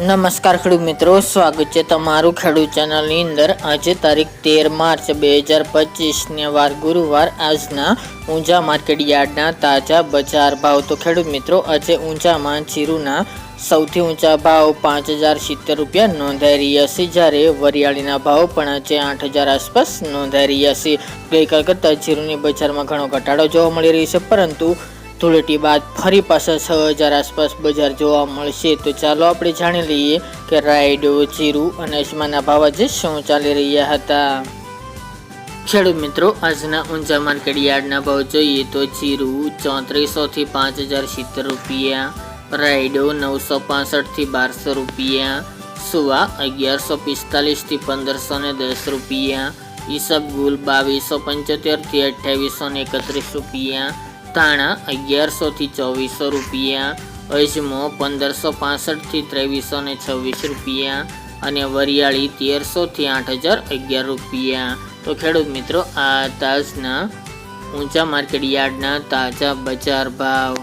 નમસ્કાર ખેડૂત મિત્રો, સ્વાગત છે તમારું ખેડૂત ચેનલની અંદર. આજે તારીખ તેર માર્ચ બે હજાર પચીસને વાર ગુરુવાર. આજના ઊંઝા માર્કેટ યાર્ડના તાજા બજાર ભાવ. તો ખેડૂત મિત્રો, આજે ઊંઝામાં જીરુના સૌથી ઊંચા ભાવ પાંચ હજાર સિત્તેર રૂપિયા નોંધાઈ રહ્યા છે. જ્યારે વરિયાળીના ભાવ પણ આજે આઠ હજાર આસપાસ નોંધાઈ રહ્યા છે. ગઈકાલ કરતાં જીરુની બજારમાં ઘણો ઘટાડો જોવા મળી રહ્યો છે. પરંતુ ધૂળેટી બાદ ફરી પાછા છ હજાર આસપાસ બજાર જોવા મળશે. તો ચાલો આપણે જાણી લઈએ કે રાયડો જીરું અને અજમાના ભાવ આજે શું ચાલી રહ્યા હતા. ખેડૂત મિત્રો, આજના ઊંચા માર્કેટ યાર્ડના ભાવ જોઈએ તો જીરું ચોત્રીસો થી પાંચ હજાર સિત્તેર રૂપિયા રાયડો નવસો પાસઠથી બારસો રૂપિયા, સુવા અગિયારસો પિસ્તાલીસથી પંદરસો ને દસ રૂપિયા ઈસબગુલ બાવીસો પંચોતેરથી અઠ્યાવીસો ને એકત્રીસ રૂપિયા તાણા અગિયારસોથી ચોવીસો રૂપિયા, અજમો પંદરસો પાસઠથી ત્રેવીસો ને છવ્વીસ રૂપિયા અને વરિયાળી તેરસોથી આઠ હજાર અગિયાર રૂપિયા. તો ખેડૂત મિત્રો, આ તાજના ઊંચા માર્કેટ યાર્ડના તાજા બજાર ભાવ.